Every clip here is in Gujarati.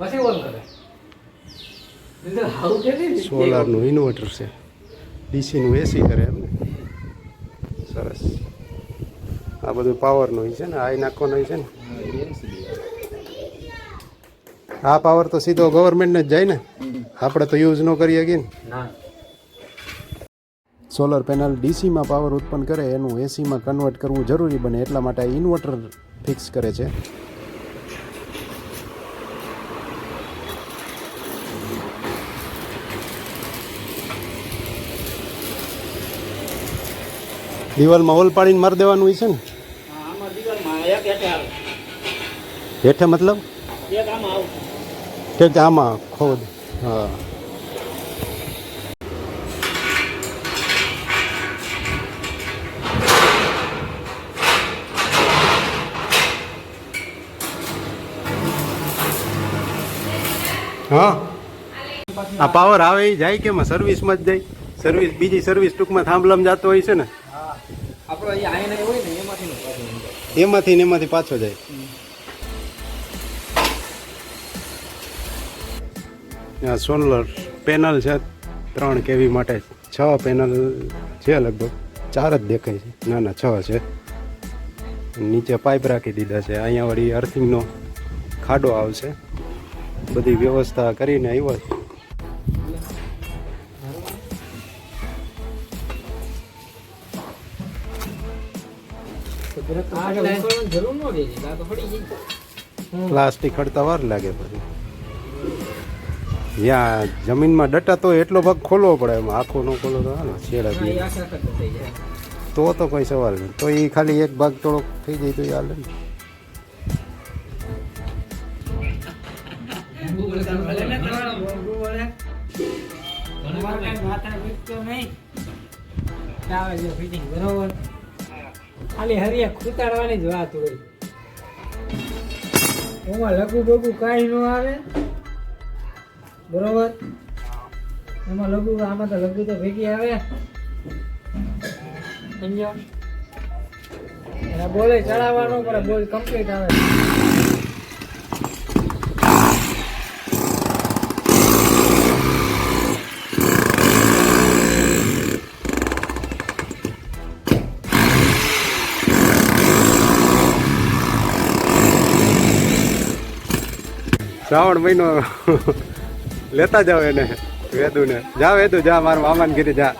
પછી ઓન કરે. સોલારનું ઇન્વર્ટર છે. ડીસીનું એસી કરે એમને સરસ. આ બધું પાવરનું છે ને આ નાખવાનો છે ને. આ પાવર તો સીધો ગવર્મેન્ટને જ જાય ને. આપણે તો યુઝ ન કરીએ કે ના. સોલર પેનલ ડીસીમાં પાવર ઉત્પન્ન કરે એનું એસીમાં કન્વર્ટ કરવું જરૂરી બને એટલા માટે ઇન્વર્ટર ફિક્સ કરે છે. દિવાલમાં હોલ પાડીને મારી દેવાનું હોય છે ને? હેઠે મતલબ? કે આમાં ઠીક છે આમાં ખોદ હા. હા? આ પાવર આવે એ જાય કેમાં? સર્વિસમાં જ જાય. સર્વિસ બીજી સર્વિસ ટૂંકમાં થાંભલામાં જતો હોય છે ને? આપણો અહીંયા આઈને હોય ને એમાંથી નું એમાંથી ને એમાંથી પાછો જાય. આ સોલર પેનલ છે ત્રણ કેવી માટે છ પેનલ છે લગભગ. ચાર જ દેખાય છે. ના ના છ છે. નીચે પાઇપ રાખી દીધા છે. અહીંયા વળી અર્થિંગનો ખાડો આવશે. બધી વ્યવસ્થા કરીને આવ્યો છે. પ્લાસ્ટિક હડતા વાર લાગે પછી. યા જમીનમાં ડટા તો એટલો ભાગ ખોલવો પડે એમાં આખો ન ખોલો તો હાલો છેડા બી. તો તો કોઈ સવાલ નહીં. તો એ ખાલી એક ભાગ થોડોક થઈ જાય તો એ હાલે ને. બરોબર. ખાલી હરિયા ખૂતાડવાની જ વાત હોય. એમાં લઘુ બગુ કાંઈ ન આવે. બરોબર? એમાં લઘુ, આમાં તો લઘુ તો ભેગી આવે. સમજો બોલે ચડાવવાનું, પણ બોલ કમ્પ્લીટ આવે. શ્રાવણ મહિનો લેતા જાવ એને, વેદુને. જા વેદુ, જા, મારા મામાને ગીરી જા.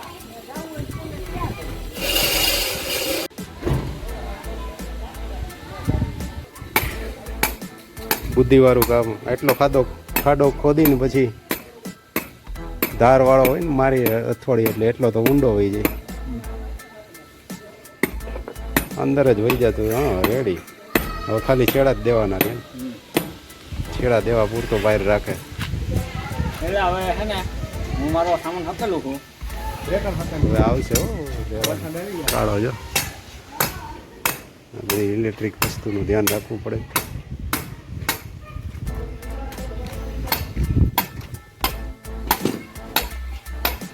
બુદ્ધિવાળું કામ એટલો ખાધો ખાડો ખોદીને પછી ધારવાળો હોય ને મારી અથવાડી એટલે એટલો તો ઊંડો હોય જાય. અંદર જ વહી જતું હા, રેડી. હવે ખાલી ચેડા જ દેવાના છે. છેડા દેવા પૂરતો બહાર રાખે. એટલે હવે હે ને હું મારો સામાન હકેલું છું. હવે આવશે હો કાળો જો. બધી ઇલેક્ટ્રિક વસ્તુનું ધ્યાન રાખવું પડે.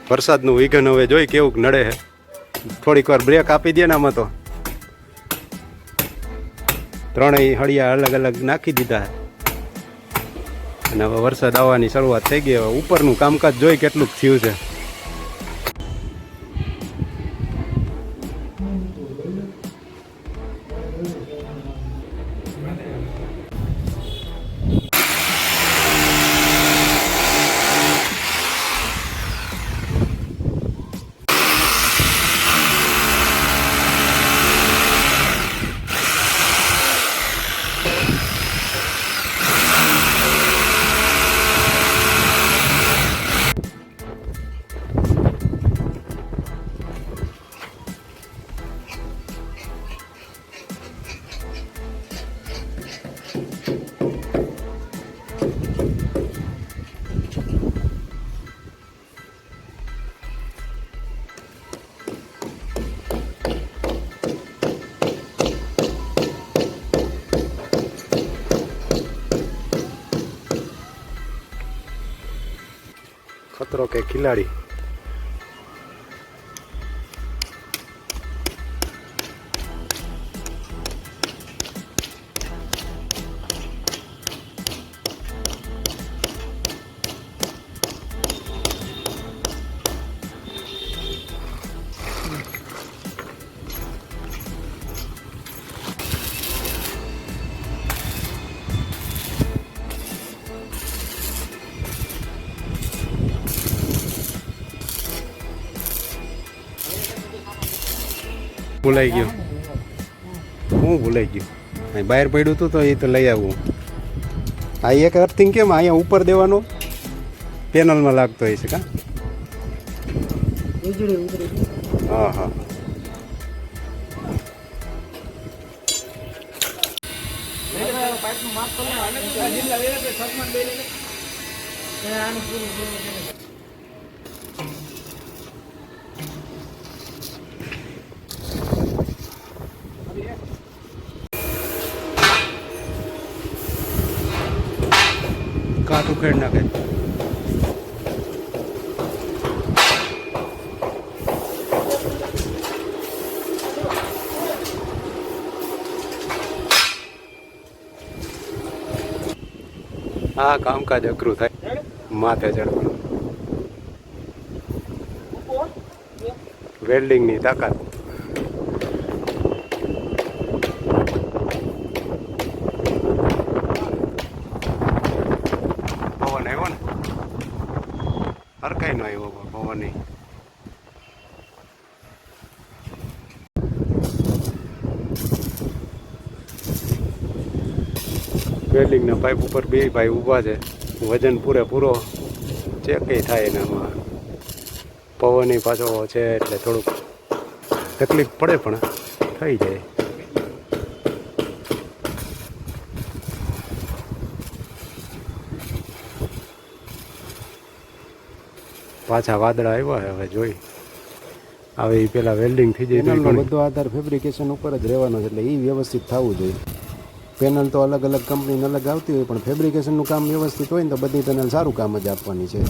વરસાદનું વિઘન હવે જોઈ કેવું નડે છે થોડીક વાર બ્રેક આપી દે ને આમાં તો. ત્રણેય હળિયા અલગ અલગ નાખી દીધા છે અને હવે વરસાદ આવવાની શરૂઆત થઈ ગઈ. હવે ઉપરનું કામકાજ જોઈ કેટલું થયું છે. creo que Hillary. ભૂલાઈ ગયું. હું ભૂલાઈ ગયું. બહાર પડ્યું હતું તો એ તો લઈ આવું. આ એક અર્થિંગ કેમ? અહીંયા ઉપર દેવાનો પેનલમાં લાગતો હોય છે કા. હા હા. પૂરું પૂરું કરે. ઉખેડ નાખે. હા કામકાજ અઘરું થાય. માથે ચડવાનું. વેલ્ડિંગની તાકાત પવન આવ્યો ને હરકાઈ ન આવ્યો પવન વેલ્ડિંગના પાઇપ ઉપર બે ભાઈ ઊભા છે. વજન પૂરેપૂરો ચેક થાય એનામાં પવનની પાછો છે એટલે થોડુંક તકલીફ પડે પણ થઈ જાય. પાછા વાદળા આવ્યા છે હવે જોઈ. હવે એ પેલા વેલ્ડિંગ થઈ જાય બધો આધાર ફેબ્રિકેશન ઉપર જ રહેવાનો છે એટલે એ વ્યવસ્થિત થવું જોઈએ. પેનલ તો અલગ અલગ કંપનીને અલગ આવતી હોય પણ ફેબ્રિકેશનનું કામ વ્યવસ્થિત હોય ને તો બધી પેનલ સારું કામ જ આપવાની છે.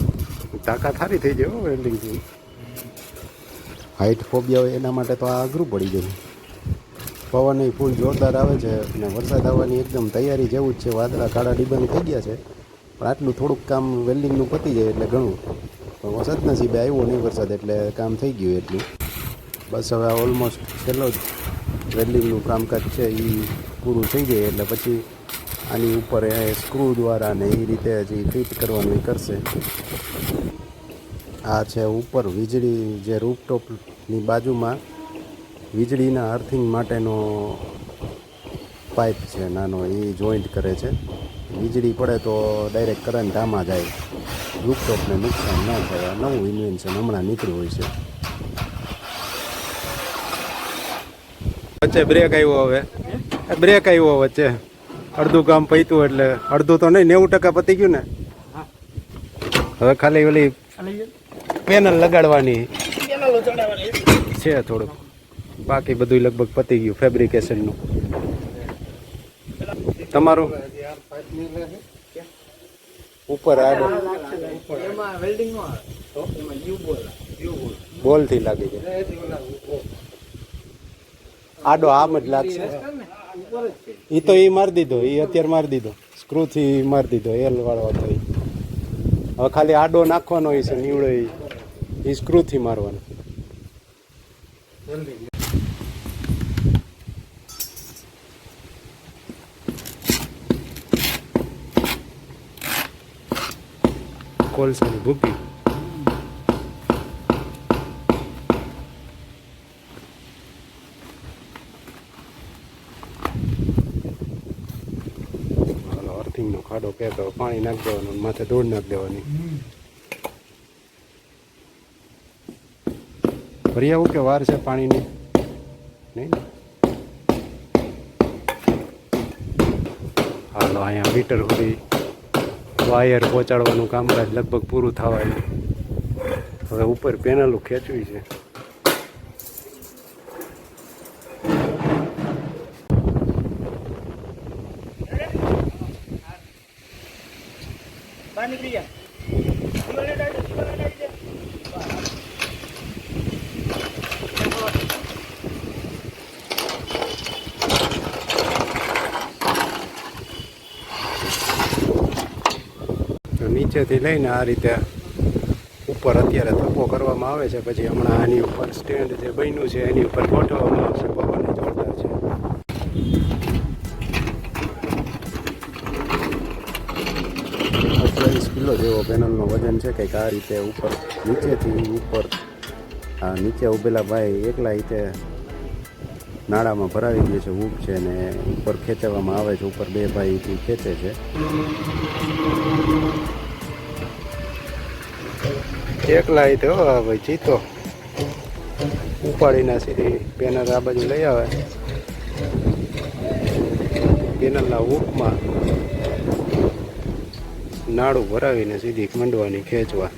તાકાત સારી થઈ જાય વેલ્ડિંગથી હાઇટ ફોબિયા હોય એના માટે તો આ અઘરું પડી જાય પવન ફૂલ જોરદાર આવે છે અને વરસાદ આવવાની એકદમ તૈયારી જેવું જ છે વાદળા કાળા ડિબાની થઈ ગયા છે. પણ આટલું થોડુંક કામ વેલ્ડિંગનું પતી જાય એટલે ઘણું. પણ સદનસીબે આવ્યો નહીં વરસાદ એટલે કામ થઈ ગયું એટલું. બસ હવે ઓલમોસ્ટ છેલ્લો જ વેલ્ડિંગનું કામકાજ છે એ પૂરું થઈ જાય એટલે પછી આની ઉપર એ સ્ક્રૂ દ્વારા ને એ રીતે હજી ફિટ કરવાનું એ કરશે. આ છે ઉપર વીજળી જે રૂપટોપની બાજુમાં વીજળીના અર્થિંગ માટેનો પાઇપ છે, નાનો, એ જોઈન્ટ કરે છે. વીજળી પડે તો ડાયરેક્ટ કરંટ આમાં જાય. રૂપટોપને નુકસાન ન થાય નવું ઇન્વેન્શન હમણાં નીકળ્યું હોય છે. વચ્ચે બ્રેક આવ્યો હવે. બ્રેક આવ્યો વચ્ચે. અડધું કામ પૈતું એટલે અડધું તો નહીં, નેવું ટકા પતી ગયું ને? હવે ખાલી ઓલી પેનલ લગાડવાની છે થોડુંક. બાકી બધું લગભગ પતી ગયું ફેબ્રિકેશનનું તમારું? ઉપર આડો. એમાં વેલ્ડિંગ નો આવે. એમાં યુ બોલથી બોલથી લાગી જાય આડો આમ જ લાગશે. એ તો એ મારી દીધો એ અત્યારે મારી દીધો. સ્ક્રૂથી મારી દીધો એલ વાળો હતો ઈ. હવે ખાલી આડો નાખવાનો એ છે નીવડો એ એ સ્ક્રૂથી મારવાનો. કોલસાની ભૂપી. અર્થિંગનો ખાડો કે તો પાણી નાખી દેવાનું માથે ધૂળ નાખી દેવાની. ફરી આવું કે વાર છે પાણીની? નહીં હાલો, અહીંયા મીટર સુધી વાયર પહોંચાડવાનું કામકાજ લગભગ પૂરું થવા હવે ઉપર પેનલો ખેંચવી છે. નીકળી જા તો નીચેથી લઈને આ રીતે ઉપર અત્યારે થપ્પો કરવામાં આવે છે. પછી હમણાં આની ઉપર સ્ટેન્ડ જે બન્યું છે, એની ઉપર ગોઠવવામાં આવશે. પવન જોરદાર છે. અઠ્યાવીસ કિલો જેવો પેનલનો વજન છે કંઈક આ રીતે ઉપર, નીચેથી ઉપર, આ નીચે ઉભેલા ભાઈ એકલા રીતે નાળામાં ભરાવી ગયું છે ઊંઘ છે ને ઉપર ખેંચવામાં આવે છે, ઉપર બે ભાઈથી ખેંચે છે. એકલા તો ભાઈ ચીતો ઉપાડીને સીધી બેનર આ બાજુ લઈ આવે. બેનરના ઉપમાં નાડું ભરાવીને સીધી મંડવાની ખેંચવા.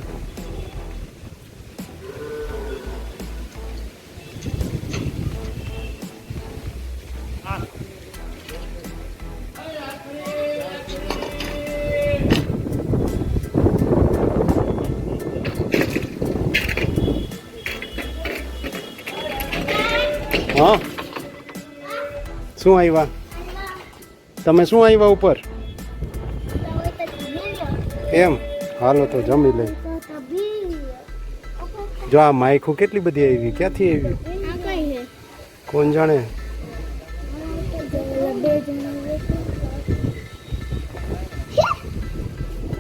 શું આવ્યા તમે શું આવ્યા ઉપર? એમ? હાલો તો જમી લઈ. જો આ માયખું કેટલી બધી આવી ક્યાંથી આવી કોણ જાણે?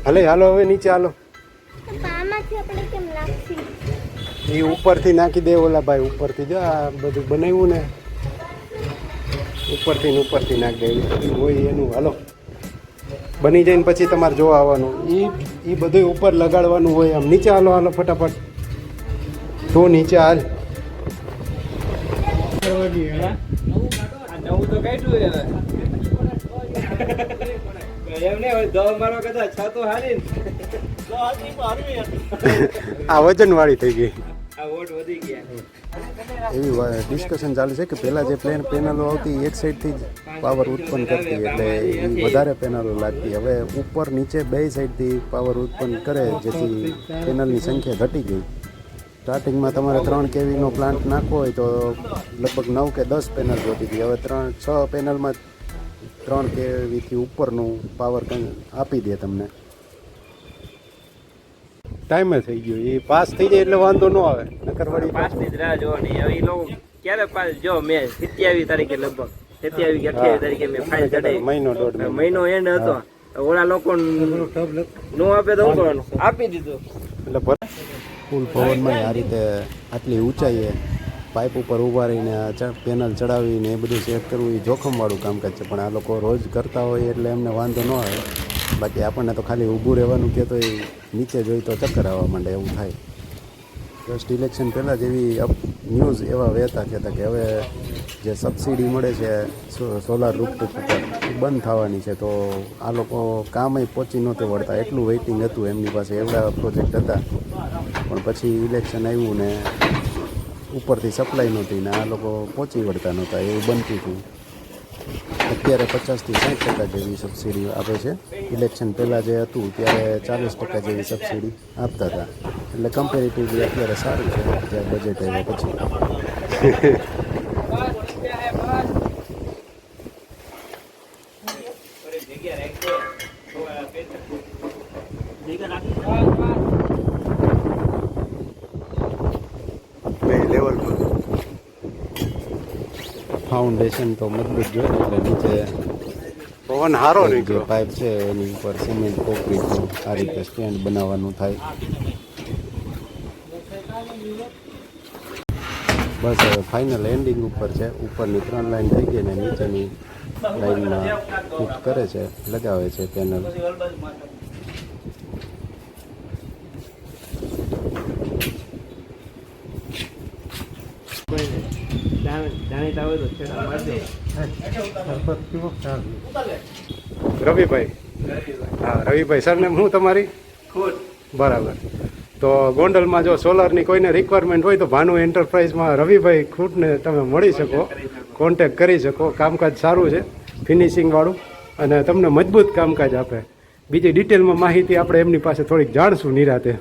હલે, હાલો, હવે નીચે હાલો. એ ઉપરથી નાખી દે ઓલા ભાઈ, ઉપરથી જો આ બધું બનાવ્યું ને. ઉપરથી ને ઉપરથી નાખી દેવી હોય એનું. હાલો. બની જઈને પછી તમારે જોવા આવવાનું. એ એ બધું ઉપર લગાડવાનું હોય આમ. નીચે હાલો હાલો ફટાફટ. તો નીચે હાલ. આ તો કાઢ્યું હવે એમ નહીં હોય દવા મારો કદાચ છ તો હારી ને. આ વજનવાળી થઈ ગઈ. આ વોટ વધી ગયા. એવી ડિસ્કશન ચાલે છે કે પહેલાં જે પ્લેન પેનલો આવતી એક સાઈડથી જ પાવર ઉત્પન્ન કરતી એટલે વધારે પેનલો લાગતી. હવે ઉપર નીચે બે સાઈડથી પાવર ઉત્પન્ન કરે, જેથી પેનલની સંખ્યા ઘટી ગઈ. સ્ટાર્ટિંગમાં તમારે ત્રણ કેવીનો પ્લાન્ટ નાખવો હોય તો લગભગ નવ કે દસ પેનલ જોતી હતી. હવે ત્રણ છ પેનલમાં ત્રણ કેવીથી ઉપરનું પાવર આપી દે તમને. ટાઈમે થઈ ગયો. એ પાસ થઈ જાય એટલે વાંધો ન આવે. નકર વળી પાંચની જ રાહ જોવાની. હવે એ લોકો ક્યારે પાસ જો મેં સિત્યાવીસ તારીખે લગભગ સિત્યાવીસ કે અઠ્યાવીસ તારીખે મેં ફાઇલ ચડાવી મહિનો દોઢ મહિનો. એન્ડ હતો. ઓલા લોકો નો આપે તો કરવાનું? આપી દીધું. એટલે ભર- ફૂલ પવનમાં આ રીતે આટલી ઊંચાઈએ પાઇપ ઉપર ઊભા રહીને પેનલ ચડાવીને એ બધું સેટ કરવું એ જોખમવાળું કામકાજ છે. પણ આ લોકો રોજ કરતા હોય એટલે એમને વાંધો ન આવે. બાકી આપણને તો ખાલી ઊભું રહેવાનું કે તો એ નીચે જોઈ તો ચક્કર આવવા માંડે એવું થાય. જસ્ટ ઇલેક્શન પહેલાં જ એવી ન્યૂઝ એવા વહેતા કહેતા કે હવે જે સબસિડી મળે છે સોલાર રૂપટૂપ ઉપર બંધ થવાની છે. તો આ લોકો કામય પહોંચી નહોતે વળતા. એટલું વેઇટિંગ હતું એમની પાસે, એવડા પ્રોજેક્ટ હતા. પણ પછી ઇલેક્શન આવ્યું ને ઉપરથી સપ્લાય નહોતી ને આ લોકો પહોંચી વળતા નહોતા, એવું બનતું હતું. અત્યારે પચાસથી સાઠ ટકા જેવી સબસિડી આપે છે. ઇલેક્શન પહેલાં જે હતું, ત્યારે ચાલીસ ટકા જેવી સબસિડી આપતા હતા. એટલે કમ્પેરેટિવલી અત્યારે સારું છે જ્યારે બજેટ આવ્યા પછી. ફાઉન્ડેશન તો મજબૂત જોઈએ એટલે નીચે પવન હારો નીકળ્યો. પાઇપ છે એની ઉપર સિમેન્ટ કોન્ક્રીટનું આ રીતે સ્ટેન્ડ બનાવવાનું થાય. બસ હવે ફાઇનલ એન્ડિંગ ઉપર છે. ઉપરની ત્રણ લાઈન થઈ ગઈ ને નીચેની લાઈનમાં ફિટ કરે છે લગાવે છે પેનલ જાણીતા હોય તો છેડા મારજો રવિભાઈ. હા રવિભાઈ સરનેમ હું તમારી? બરાબર. તો ગોંડલમાં જો સોલારની કોઈને રિક્વાયરમેન્ટ હોય તો ભાનુ એન્ટરપ્રાઇઝમાં રવિભાઈ ખૂટને તમે મળી શકો કોન્ટેક કરી શકો. કામકાજ સારું છે ફિનિશિંગવાળું અને તમને મજબૂત કામકાજ આપે. બીજી ડિટેલમાં માહિતી આપણે એમની પાસે થોડીક જાણશું નિરાતે.